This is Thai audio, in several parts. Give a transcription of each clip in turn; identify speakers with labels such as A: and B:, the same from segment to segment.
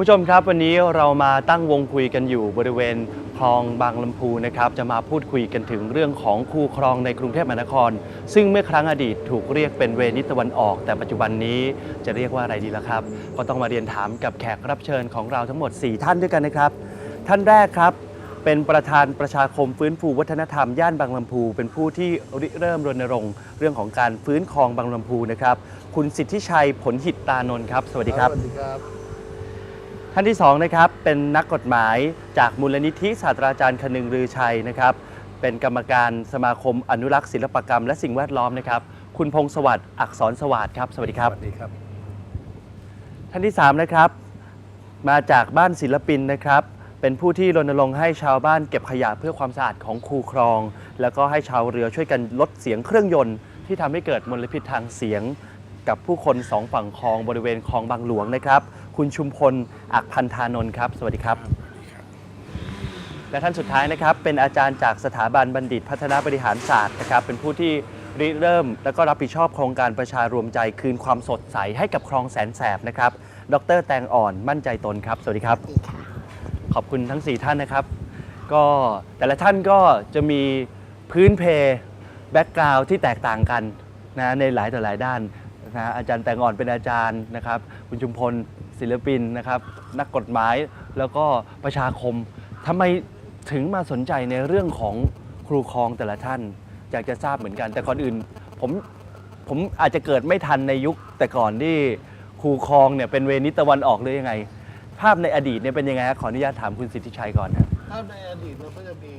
A: คุณผู้ชมครับ วันนี้เรามาตั้งวงคุยกันอยู่บริเวณคลองบางลำพูนะครับจะมาพูดคุยกันถึงเรื่องของคูคลองในกรุงเทพมหานคร ซึ่งเมื่อครั้งอดีตถูกเรียกเป็นเวนิสตะวันออก แต่ปัจจุบันนี้จะเรียกว่าอะไรดีล่ะครับ ก็ต้องมาเรียนถามกับแขกรับเชิญของเราทั้งหมด 4 ท่านด้วยกันนะครับ ท่านแรกครับเป็นประธานประชาคมฟื้นฟูวัฒนธรรมย่านบางลำพู เป็นผู้ที่ริเริ่มรณรงค์เรื่องของการฟื้นคลองบางลำพูนะครับคุณสิทธิชัยผลหิตตานนท์ครับ สวัสดีครับ
B: สวัสดีครับ
A: ท่านที่สองนะครับเป็นนักกฎหมายจากมูลนิธิศาสตราจารย์คนึงรือชัยนะครับ เป็นกรรมการสมาคมอนุรักษ์ศิลปกรรมและสิ่งแวดล้อมนะครับ คุณพงศวัสดิ์อักษรสวัสดิ์ครับสวัสดีครับ
B: สวัสดีครับ
A: ท่านที่สามนะครับมาจากบ้านศิลปินนะครับ เป็นผู้ที่รณรงค์ให้ชาวบ้านเก็บขยะเพื่อความสะอาดของคูคลอง แล้วก็ให้ชาวเรือช่วยกันลดเสียงเครื่องยนต์ ที่ทำให้เกิดมลพิษทางเสียง กับผู้คนสองฝั่งคลองบริเวณคลองบางหลวงนะครับ คุณชุมพล อักพันธานนท์ครับ สวัสดีครับ และท่านสุดท้ายนะครับ เป็นอาจารย์จากสถาบันบัณฑิตพัฒนาบริหารศาสตร์นะครับ เป็นผู้ที่ริเริ่ม และก็รับผิดชอบโครงการประชารวมใจคืนความสดใสให้กับคลองแสนแสบนะครับ ดรแตงอ่อนมั่นใจตนครับ สวัสดีครับ
C: ดีค่ะ
A: ขอบคุณทั้ง 4 ท่านนะครับ ก็แต่ละท่านก็จะมีพื้นเพแบ็กกราวที่แตกต่างกันนะในหลายต่อหลายด้านนะอาจารย์แตงอ่อนเป็นอาจารย์นะครับ คุณชุมพล ศิลปินนะครับนักกฎหมายแล้วก็ประชาคมทำไมถึงมาสนใจในเรื่องของครูครองแต่ละท่าน อยากจะทราบเหมือนกัน แต่ก่อนอื่นผมผมอาจจะเกิดไม่ทันในยุคแต่ก่อนที่ครูครองเนี่ยเป็นเวนิตะวันออกหรือยังไง ภาพในอดีตเนี่ยเป็นยังไงฮะขออนุญาตถามคุณสิทธิชัยก่อนนะ
B: ถ้าในอดีตเราก็จะมี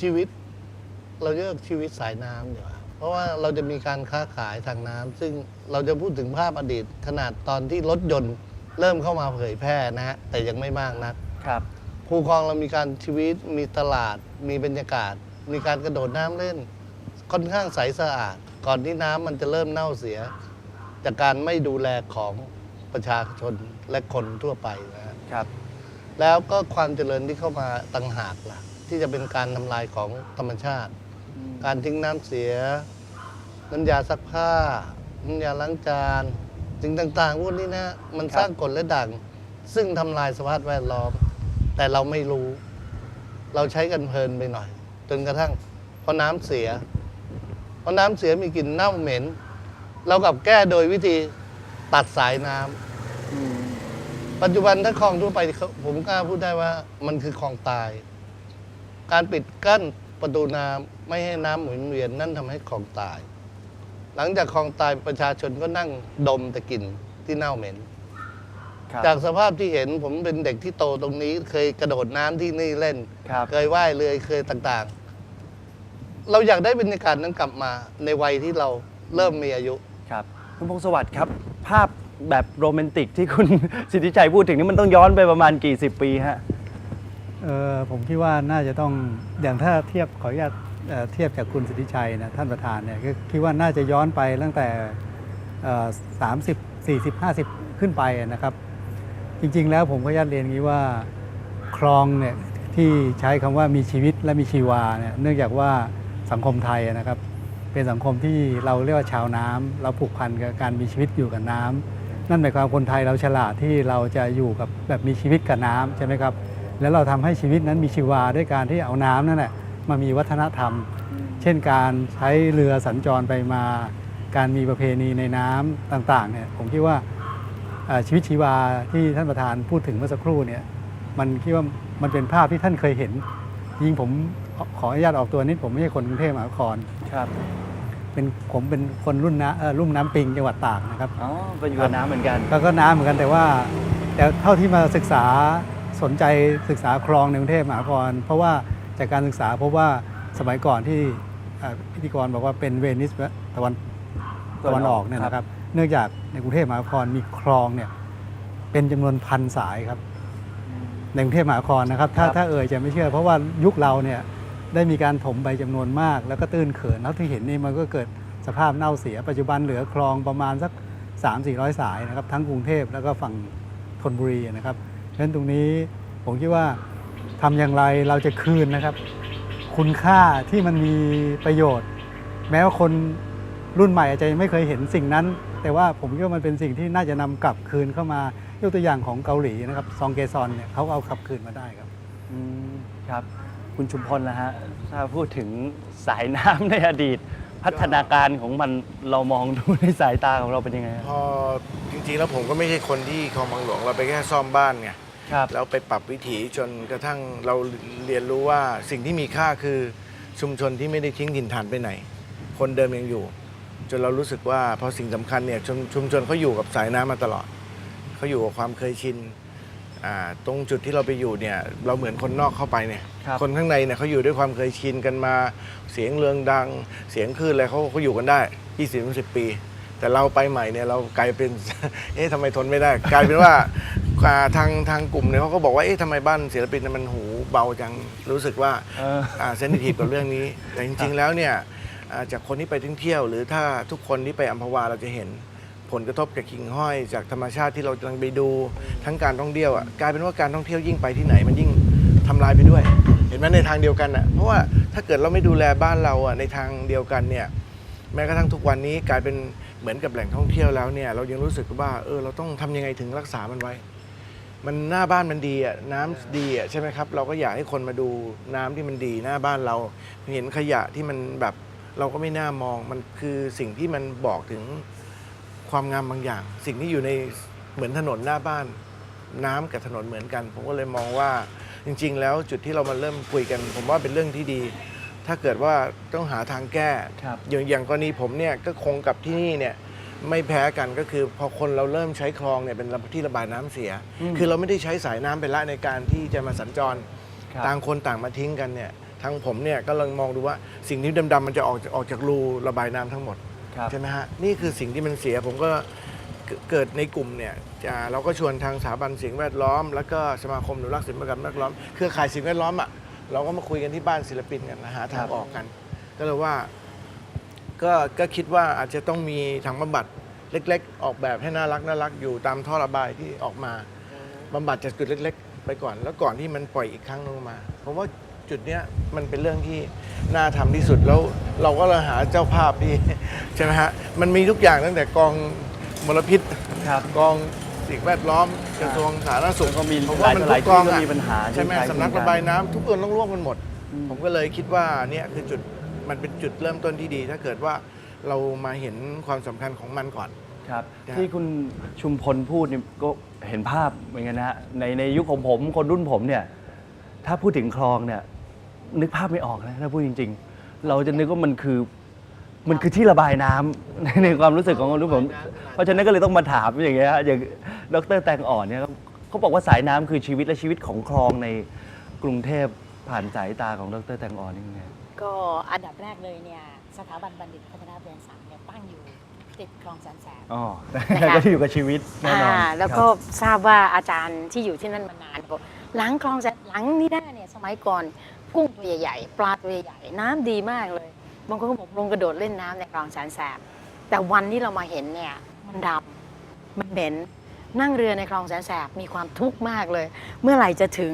B: ชีวิต เราเรียกชีวิตสายน้ำอยู่าเพราะว่าเราจะมีการค้าขายทางน้ำซึ่งเราจะพูดถึงภาพอดีตขนาดตอนที่รถยนต์ เริ่มเข้ามาเผยแพร่นะฮะแต่ยังไม่มากนัก
A: ครับ
B: ภูคลองเรามีการชีวิตมีตลาด มีบรรยากาศ มีการกระโดดน้ำเล่น ค่อนข้างใสสะอาด ก่อนที่น้ำมันจะเริ่มเน่าเสีย จากการไม่ดูแลของประชาชนและคนทั่วไปนะฮะ
A: ครับ
B: แล้วก็ความเจริญที่เข้ามาต่างหากล่ะ ที่จะเป็นการทำลายของธรรมชาติ การทิ้งน้ำเสีย น้ำยาซักผ้า น้ำยาล้างจาน สิ่งต่างๆพวกนี้นะมัน
A: ครับ
B: สร้างกฎและด่าง ซึ่งทำลายสภาพแวดล้อม แต่เราไม่รู้ เราใช้กันเพลินไปหน่อย จนกระทั่งพอน้ำเสียพอน้ำเสียมีกลิ่นเน่าเหม็น เรากลับแก้โดยวิธีตัดสายน้ำปัจจุบันถ้าคลองทั่วไปเขาผมกล้าพูดได้ว่ามันคือคลองตาย การปิดกั้นประตูน้ำไม่ให้น้ำหมุนเวียนนั่นทำให้คลองตาย หลังจากคลองตายประชาชนก็นั่งดมแต่กลิ่นที่เน่าเหม็น
A: ครับ
B: จากสภาพที่เห็นผมเป็นเด็กที่โตตรงนี้ เคยกระโดดน้ำที่นี่เล่น
A: ครับ
B: เคยว่ายเรือเคยต่างๆ เราอยากได้บรรยากาศนั้นกลับมาในวัยที่เราเริ่มมีอายุ
A: ครับ คุณพงศวัสดิ์ครับ ภาพแบบโรแมนติกที่คุณ สิทธิชัยพูดถึงนี่มันต้องย้อนไปประมาณกี่สิบปีฮะ
D: เออผมคิดว่าน่าจะต้องอย่างถ้าเทียบขออนุญาต เทียบจากคุณสิทธิชัยนะท่านประธานเนี่ยก็คิดว่าน่าจะย้อนไปตั้งแต่สามสิบสี่สิบห้าสิบขึ้นไปนะครับ จริง ๆ แล้วผมก็ญาตเรียนงี้ว่าคลองเนี่ยที่ใช้คำว่ามีชีวิตและมีชีวาเนี่ยเนื่องจากว่าสังคมไทยนะครับ เป็นสังคมที่เราเรียกว่าชาวน้ำเราผูกพันกับการมีชีวิตอยู่กับน้ำนั่นหมายความคนไทยเราฉลาดที่เราจะอยู่กับแบบมีชีวิตกับน้ำใช่ไหมครับแล้วเราทำให้ชีวิตนั้นมีชีวาด้วยการที่เอาน้ำนั่นแหละ มามีวัฒนธรรม เช่นการใช้เรือสัญจรไปมา การมีประเพณีในน้ำต่างๆเนี่ยผมคิดว่าเอ่อชีวิตชีวาที่ท่านประธานพูดถึงเมื่อสักครู่เนี่ยมันคิดว่ามันเป็นภาพที่ท่านเคยเห็นยิ่งผมขอขออนุญาตออกตัวนิดผมไม่ใช่คนกรุงเทพมหานคร
A: ครับ
D: เป็นผมเป็นคนรุ่นนะเอ่อรุ่มน้ำปิงจังหวัดตากนะครับ
A: อ๋อเป็นอยู่กับน้ำเหมือนกัน
D: ก็ก็น้ำเหมือนกันแต่ว่า แต่เท่าที่มาศึกษาสนใจศึกษาคลองในกรุงเทพมหานคร เพราะว่า จากการศึกษาพบว่าสมัยก่อนที่เอ่อพิธีกรบอกว่าเป็นเวนิสตะวันตะวันออกเนี่ยนะครับ เนื่องจากในกรุงเทพมหานครมีคลองเนี่ยเป็นจำนวนพันสายครับ ในกรุงเทพมหานครนะครับ ถ้า
A: ครับ
D: ถ้าเอ่ยจะไม่เชื่อ เพราะว่ายุคเราเนี่ยได้มีการถมไปจำนวนมาก แล้วก็ตื้นเขินแล้วที่เห็นนี่มันก็เกิดสภาพเน่าเสียปัจจุบันเหลือคลองประมาณสัก 3 4 0 0 สายนะครับ ทั้งกรุงเทพแล้วก็ฝั่งธนบุรีนะครับฉะนั้นตรงนี้ผมคิดว่า ทำอย่างไรเราจะคืนนะครับ คุณค่าที่มันมีประโยชน์ แม้ว่าคนรุ่นใหม่อาจจะยังไม่เคยเห็นสิ่งนั้น แต่ว่าผมคิดว่ามันเป็นสิ่งที่น่าจะนำกลับคืนเข้ามายกตัวอย่างของเกาหลีนะครับซองเกซอนเนี่ยเขาเอากลับคืนมาได้ครับ
A: อืมครับ คุณชุมพลนะฮะถ้าพูดถึงสายน้ำในอดีต พัฒนาการของมันเรามองดูในสายตาของเราเป็นยังไงฮะ
C: พอจริงๆแล้วผมก็ไม่ใช่คนที่คลองบางหลวงเราไปแค่ซ่อมบ้านไง
A: ครับ
C: แล้วไปปรับวิถีจนกระทั่งเราเรียนรู้ว่าสิ่งที่มีค่าคือชุมชนที่ไม่ได้ทิ้งถิ่นฐานไปไหน คนเดิมยังอยู่ จนเรารู้สึกว่าพอสิ่งสำคัญเนี่ยชุมชุมชนเขาอยู่กับสายน้ำมาตลอดเขาอยู่กับความเคยชินอ่าตรงจุดที่เราไปอยู่เนี่ยเราเหมือนคนนอกเข้าไปเนี่ย
A: ครับ
C: คนข้างในเนี่ยเขาอยู่ด้วยความเคยชินกันมาเสียงเรืองดัง เสียงคลื่นอะไรเขาเขาอยู่กันได้20 10ปี แต่เราไปใหม่เนี่ยเรากลายเป็นเอ๊ะทำไมทนไม่ได้ กลายเป็นว่าอ่า ทางทางกลุ่มเนี่ยเขาก็บอกว่าเอ๊ะทำไมบ้านศิลปินมันหูเบาจังรู้สึกว่า
A: เออ
C: เซนซิทีฟกับเรื่องนี้ แต่จริง ๆ แล้วเนี่ยอ่าจากคนที่ไปท่องเที่ยว หรือถ้าทุกคนที่ไปอัมพวาเราจะเห็นผลกระทบจากกิ่งห้อย จากธรรมชาติที่เรากำลังไปดูทั้งการท่องเที่ยวอะกลายเป็นว่าการท่องเที่ยวยิ่งไปที่ไหนมันยิ่งทำลายไปด้วย เห็นไหมในทางเดียวกันอะเพราะว่าถ้าเกิดเราไม่ดูแลบ้านเราอะในทางเดียวกันเนี่ย แม้กระทั่งทุกวันนี้กลายเป็นเหมือนกับแหล่งท่องเที่ยวแล้วเนี่ยเรายังรู้สึกว่าเออเราต้องทำยังไงถึงรักษามันไว้ มันหน้าบ้านมันดีอะน้ำดีอะใช่ไหมครับ เราก็อยากให้คนมาดูน้ำที่มันดีหน้าบ้านเรา เห็นขยะที่มันแบบเราก็ไม่น่ามองมันคือสิ่งที่มันบอกถึงความงามบางอย่าง สิ่งที่อยู่ในเหมือนถนนหน้าบ้าน น้ำกับถนนเหมือนกัน ผมก็เลยมองว่าจริง ๆ แล้วจุดที่เรามาเริ่มคุยกัน ผมว่าเป็นเรื่องที่ดี ถ้าเกิดว่าต้องหาทางแก้
A: ครับ
C: อย่างอย่างกรณีผมเนี่ยก็คงกับที่นี่เนี่ย ไม่แพ้กันก็คือพอคนเราเริ่มใช้คลองเนี่ยเป็นที่ระบายน้ำเสีย
A: อืม
C: คือเราไม่ได้ใช้สายน้ำไปละในการที่จะมาสัญจร
A: ครับ
C: ต่างคนต่างมาทิ้งกันเนี่ยทางผมเนี่ยก็ลองมองดูว่าสิ่งที่ดำๆมันจะออกออกจากรูระบายน้ำทั้งหมด
A: ครับ
C: ใช่ไหมฮะนี่คือสิ่งที่มันเสียผมก็เกิดเกิดในกลุ่มเนี่ยจะเราก็ชวนทางสถาบันสิ่งแวดล้อม แล้วก็สมาคมอนุรักษ์สิ่งแวดล้อมเครือข่ายสิ่งแวดล้อมอะเราก็มาคุยกันที่บ้านศิลปินกันนะหาทางออกกัน ก็เลยว่า ก็ก็คิดว่าอาจจะต้องมีถังบำบัดเล็ก ๆ ออกแบบให้น่ารักน่ารักอยู่ตามท่อระบายที่ออกมาบำบัดจากจุดเล็ก ๆ ไปก่อน แล้วก่อนที่มันปล่อยอีกครั้งลงมาผมว่าจุดเนี้ยมันเป็นเรื่องที่น่าทำที่สุดแล้วเราก็เลยหาเจ้าภาพที่ใช่ไหมฮะมันมีทุกอย่างตั้งแต่กองมลพิษ
A: ครับ
C: กองสิ่งแวดล้อมกระทรวงสาธารณสุข
A: แล้วก็มี
C: ผมว่ามัน
A: หลาย
C: ทุกกอง
A: หลายที่ก็
C: อะ
A: มีปัญหา
C: ใช่ไหม
A: ที่ใช้
C: สำนัก
A: โครงการ
C: ระบายน้ำทุกคนต้องร่วมกันหมด
A: อืม
C: ผมก็เลยคิดว่าเนี่ยคือจุด มันเป็นจุดเริ่มต้นที่ดี ถ้าเกิดว่าเรามาเห็นความสำคัญของมันก่อน
A: ครับ
C: ครับ
A: ที่คุณชุมพลพูดนี่ก็เห็นภาพเหมือนกันนะฮะในในยุคของผมคนรุ่นผมเนี่ย ถ้าพูดถึงคลองเนี่ย นึกภาพไม่ออกนะถ้าพูดจริง ๆ เราจะนึกว่ามันคือมันคือที่ระบายน้ำ ในในความรู้สึกของคนรุ่นผม เพราะฉะนั้นก็เลยต้องมาถามอย่างเงี้ยฮะอย่างดรแตงอ่อนเนี่ยเขาบอกว่าสายน้ำคือชีวิตและชีวิตของคลองในกรุงเทพผ่านสายตาของดรแตงอ่อนนี่ยังไง
E: ก็อันดับแรกเลยเนี่ยสถาบันบัณฑิตพัฒนาเรียนสังเนี่ยตั้งอยู่ติดคลองแสนแสบ
A: อ๋อ
E: นะคะ
A: ก็ที่อยู่กับชีวิตแน่นอน
E: อ่าแล้วก็
A: ครับ
E: ทราบว่าอาจารย์ที่อยู่ที่นั่นมานานบอกหลังคลองแสนหลังนี้ได้เนี่ยสมัยก่อนกุ้งตัวใหญ่ๆปลาตัวใหญ่ๆน้ำดีมากเลยบางคนก็บอกลงกระโดดเล่นน้ำในคลองแสนแสบแต่วันที่เรามาเห็นเนี่ยมันดำมันเหม็น นั่งเรือในคลองแสนแสบมีความทุกข์มากเลย เมื่อไหร่จะถึง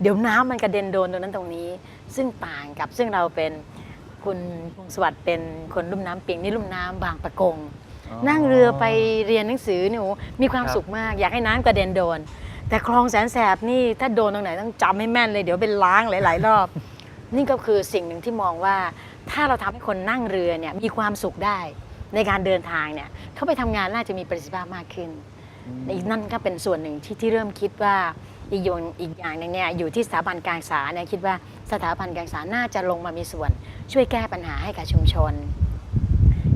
E: เดี๋ยวน้ำมันกระเด็นโดนตรงนั้นตรงนี้ ซึ่งต่างกับซึ่งเราเป็นคุณพงศวัสดิ์เป็นคนลุ่มน้ำเปียงนี่ลุ่มน้ำบางปะกง นั่งเรือไปเรียนหนังสือหนูมีความ
A: ครับ
E: สุขมาก อยากให้น้ำกระเด็นโดน แต่คลองแสนแสบนี่ถ้าโดนตรงไหนต้องจำให้แม่นเลยเดี๋ยวเป็นล้างหลาย ๆ รอบ นี่ก็คือสิ่งหนึ่งที่มองว่าถ้าเราทำให้คนนั่งเรือเนี่ยมีความสุขได้ในการเดินทางเนี่ยเขาไปทำงานน่าจะมีประสิทธิภาพมากขึ้น อีกนั่นก็เป็นส่วนหนึ่งที่ที่เริ่มคิดว่าอีกอย่างอีกอย่างหนึงเนี่ยอยู่ที่สถาบันการศึกษาเนี่ยคิดว่าสถาบันการศึกษาน่าจะลงมามีส่วน ช่วยแก้ปัญหาให้กับชุมชน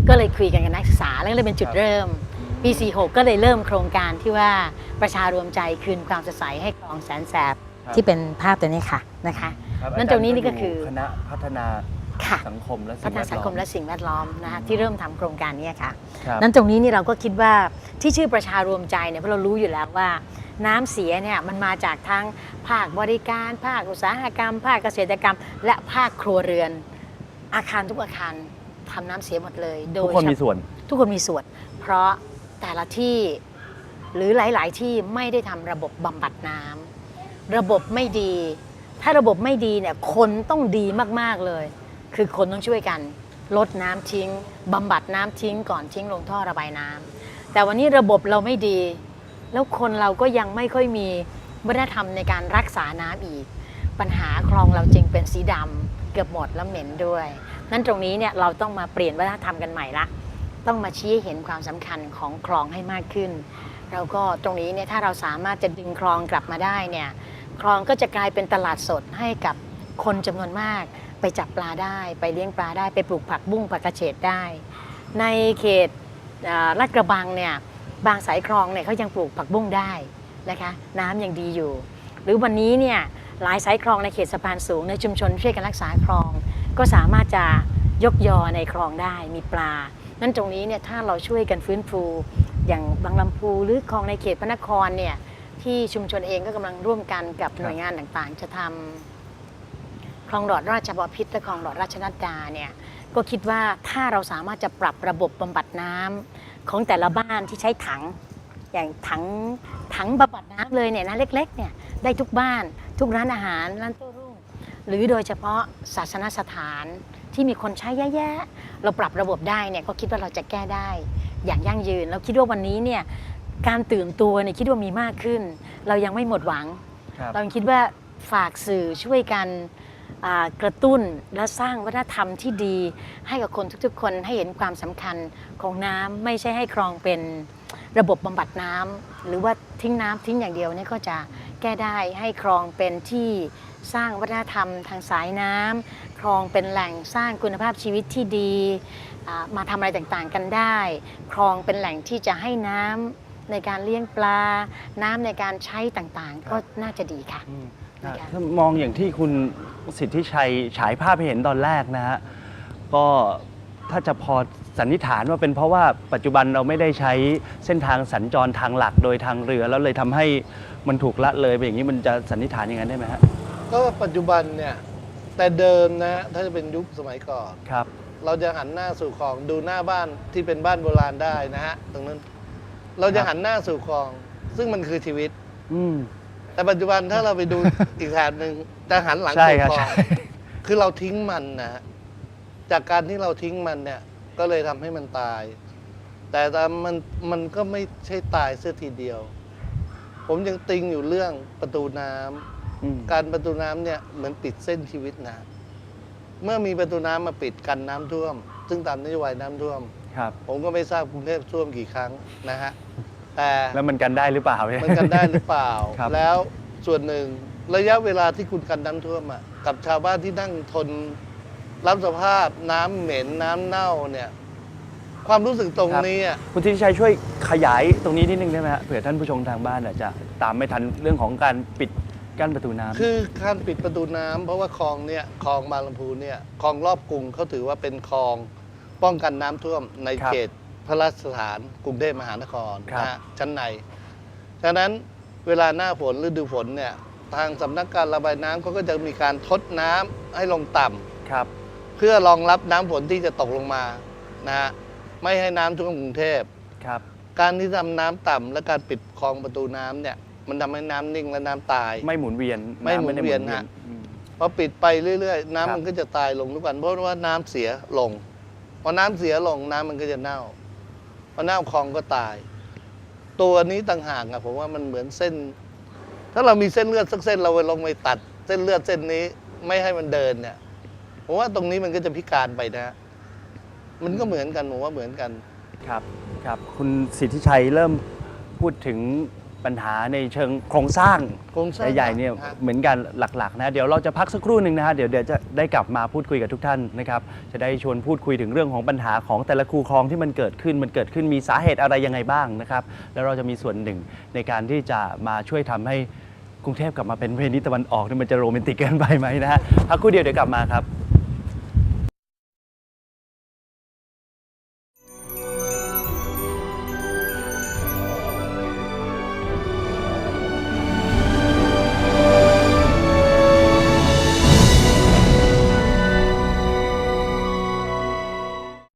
E: ก็เลยคุยกันกับนักศึกษาแล้วก็เลยเป็นจุด
A: ครับ
E: เริ่มปี46ก็เลยเริ่มโครงการที่ว่าประชารวมใจคืนความสดใสให้คลองแสนแสบ
A: ครับ
E: ที่เป็นภาพตัวนี้ค่ะนะคะ
A: ครับ
E: นั่นตรงนี้นี่ก็คือา
A: จารย์ยู่คณะพัฒนา
E: ค่ะ
A: สังคมและ
E: พัฒนาสังคมและสิ่งแวดล้อมนะคะที่เริ่มทำโครงการเนี้ค่ะ
A: ครับ
E: นั้นตรงนี้นี่เราก็คิดว่าที่ชื่อประชารวมใจเนี่ยเพราะเรารู้อยู่แล้วว่า น้ำเสียเนี่ยมันมาจากทั้งภาคบริการ ภาคอุตสาหกรรม ภาคเกษตรกรรม และภาคครัวเรือน อาคารทุกอาคารทำน้ำเสียหมดเลย โด
A: ทุก
E: ย
A: คนมี
E: เฉพาะ
A: ส่วน
E: ทุกคนมีส่วน เพราะแต่ละที่หรือหลาย ๆ ที่ไม่ได้ทำระบบบำบัดน้ำระบบไม่ดี ถ้าระบบไม่ดีเนี่ยคนต้องดีมากๆเลย คือคนต้องช่วยกัน ลดน้ำทิ้งบำบัดน้ำทิ้งก่อนทิ้งลงท่อระบายน้ำแต่วันนี้ระบบเราไม่ดี แล้วคนเราก็ยังไม่ค่อยมีวัฒนธรรมในการรักษาน้ำอีก ปัญหาคลองเราจึงเป็นสีดำเกือบหมดแล้วเหม็นด้วย นั่นตรงนี้เนี่ยเราต้องมาเปลี่ยนวัฒนธรรมกันใหม่ละต้องมาชี้เห็นความสำคัญของคลองให้มากขึ้นแล้วก็ตรงนี้เนี่ยถ้าเราสามารถจะดึงคลองกลับมาได้เนี่ยคลองก็จะกลายเป็นตลาดสดให้กับคนจำนวนมาก ไปจับปลาได้ ไปเลี้ยงปลาได้ไปปลูกผักบุ้งผักกระเฉดได้ ในเขตลาดกระบังเนี่ยบางสายคลองเนี่ยเขายังปลูกผักบุ้งได้นะคะน้ำยังดีอยู่ หรือวันนี้เนี่ยหลายสายคลองในเขตสะพานสูงในชุมชนช่วยกันรักษาคลอง ก็สามารถจะยกยอในคลองได้มีปลา นั่นตรงนี้เนี่ยถ้าเราช่วยกันฟื้นฟูอย่างบางลำพูหรือคลองในเขตพระนครเนี่ยที่ชุมชนเองก็กำลังร่วมกันกับหน่วยงานต่างๆ จะทำ คลองหลอดราชบพิษและคลองหลอดราชนัดดาเนี่ยก็คิดว่าถ้าเราสามารถจะปรับระบบบำบัดน้ำของแต่ละบ้านที่ใช้ถัง อย่างถังถังบำบัดน้ำเลยเนี่ยนะเล็กๆเนี่ยได้ทุกบ้านทุกร้านอาหารร้านโต้รุ่งหรือโดยเฉพาะศาสนสถานที่มีคนใช้แย่ๆเราปรับระบบได้เนี่ยก็คิดว่าเราจะแก้ได้อย่างยั่งยืนเราคิดว่าวันนี้เนี่ยการตื่นตัวเนี่ยคิดว่ามีมากขึ้น เรายังไม่หมดหวัง
A: ครับ
E: เรายังคิดว่าฝากสื่อช่วยกันอ่า กระตุ้นและสร้างวัฒนธรรมที่ดี ให้กับคนทุกๆ คนให้เห็นความสำคัญของน้ำไม่ใช่ให้คลองเป็นระบบบำบัดน้ำหรือว่าทิ้งน้ำทิ้งอย่างเดียวนี่ก็จะแก้ได้ให้คลองเป็นที่สร้างวัฒนธรรมทางสายน้ำคลองเป็นแหล่งสร้างคุณภาพชีวิตที่ดีมาทำอะไรต่างๆกันได้ คลองเป็นแหล่งที่จะให้น้ำในการเลี้ยงปลา น้ำในการใช้ต่างๆ ก็น่าจะดีค่ะ
A: ถ้ามองอย่างที่คุณสิทธิชัยฉายภาพให้เห็นตอนแรกนะฮะก็ถ้าจะพอสันนิษฐานว่าเป็นเพราะว่าปัจจุบันเราไม่ได้ใช้เส้นทางสัญจรทางหลักโดยทางเรือแล้วเลยทำให้มันถูกละเลยไปอย่างนี้มันจะสันนิษฐานอย่างนั้นได้ไหมฮะ
B: ก็ปัจจุบันเนี่ยแต่เดิมนะถ้าจะเป็นยุคสมัยก่อน
A: ครับ
B: เราจะหันหน้าสู่คลองดูหน้าบ้านที่เป็นบ้านโบราณได้นะฮะตรงนั้น เราจะหันหน้าสู่คลอง ซึ่งมันคือชีวิต
A: อืม
B: แต่ปัจจุบันถ้าเราไปดูอีกแถบหนึ่งจะหันหลัง
A: ใช่
B: สู่
A: ครับ
B: คลอง
A: ใช่
B: คือเราทิ้งมันนะฮะจากการที่เราทิ้งมันเนี่ย ก็เลยทำให้มันตาย แต่แต่มันมันก็ไม่ใช่ตายเสียทีเดียว ผมยังติงอยู่เรื่องประตูน้ำ
A: อืม
B: การประตูน้ำเนี่ยเหมือนปิดเส้นชีวิตนะ เมื่อมีประตูน้ำมาปิดกันน้ำท่วม ซึ่งตามนโยบายน้ำท่วม
A: ครับ
B: ผมก็ไม่ทราบกรุงเทพท่วมกี่ครั้งนะฮะ แต่
A: แล้วมันกันได้หรือเปล่าเย
B: มันกันได้หรือเปล่า
A: ครับ
B: แล้วส่วนหนึ่งระยะเวลาที่คุณกันน้ำท่วมอะกับชาวบ้านที่นั่งทน รับสภาพน้ำเหม็นน้ำเน่าเนี่ย ความรู้สึกตรงนี้อะ
A: คุณสิทธิชัยช่วยขยายตรงนี้นิดนึงได้ไหมฮะเผื่อท่านผู้ชมทางบ้านอาจจะตามไม่ทันเรื่องของการปิดกั้นประตูน้ำ
B: คือการปิดประตูน้ำเพราะว่าคลองเนี่ยคลองบางลำพูเนี่ยคลองรอบกรุงเขาถือว่าเป็นคลองป้องกันน้ำท่วมใน
A: ครับ
B: เขต พระราชฐานกรุงเทพมหานคร
A: ครับ
B: นะฮะชั้นในฉะนั้นเวลาหน้าฝนฤดูฝนเนี่ยทางสำนักการระบายน้ำเขาก็จะมีการทดน้ำให้ลงต่ำ
A: ครับ
B: เพื่อรองรับน้ำฝนที่จะตกลงมานะฮะไม่ให้น้ำท่วมกรุงเทพ
A: ครับ
B: การที่ทำน้ำต่ำและการปิดคลองประตูน้ำเนี่ยมันทำให้น้ำนิ่งและน้ำตาย
A: ไม่หมุนเวียน
B: ไม่หมุนำ
A: ด้
B: เวียนฮะ
A: อืม
B: พอปิดไปเรื่อยๆ น้ำ
A: ครับ
B: มันก็จะตายลงทุกวันเพราะว่าน้ำเสียลง พอน้ำเสียลงน้ำมันก็จะเน่าพ อเน่าคลองก็ตาย ตัวนี้ต่างหากอะผมว่ามันเหมือนเส้น ถ้าเรามีเส้นเลือดสักเส้นเราไปลงไปตัด เส้นเลือดเส้นนี้ไม่ให้มันเดินเนี่ยผมว่าตรงนี้มันก็จะพิการไปนะ มันก็เหมือนกันผมว่าเหมือนกัน
A: ครับครับ คุณสิทธิชัยเริ่มพูดถึง ปัญหาในเชิงโครงสร้าง
B: โครงสร้าง
A: ใหญ่ๆเนี่ย
B: ฮะ
A: เหมือนกันหลักๆนะเดี๋ยวเราจะพักสักครู่หนึ่งนะฮะเดี๋ยวเดี๋ยวจะได้กลับมาพูดคุยกับทุกท่านนะครับจะได้ชวนพูดคุยถึงเรื่องของปัญหาของแต่ละคูคลองที่มันเกิดขึ้นมันเกิดขึ้นมีสาเหตุอะไรยังไงบ้างนะครับแล้วเราจะมีส่วนหนึ่งในการที่จะมาช่วยทำให้กรุงเทพกลับมาเป็นประเทศตะวันออกนี่มันจะโรแมนติกเกินไปไหมนะฮะพักครู่เดียวเดี๋ยวกลับมาครับ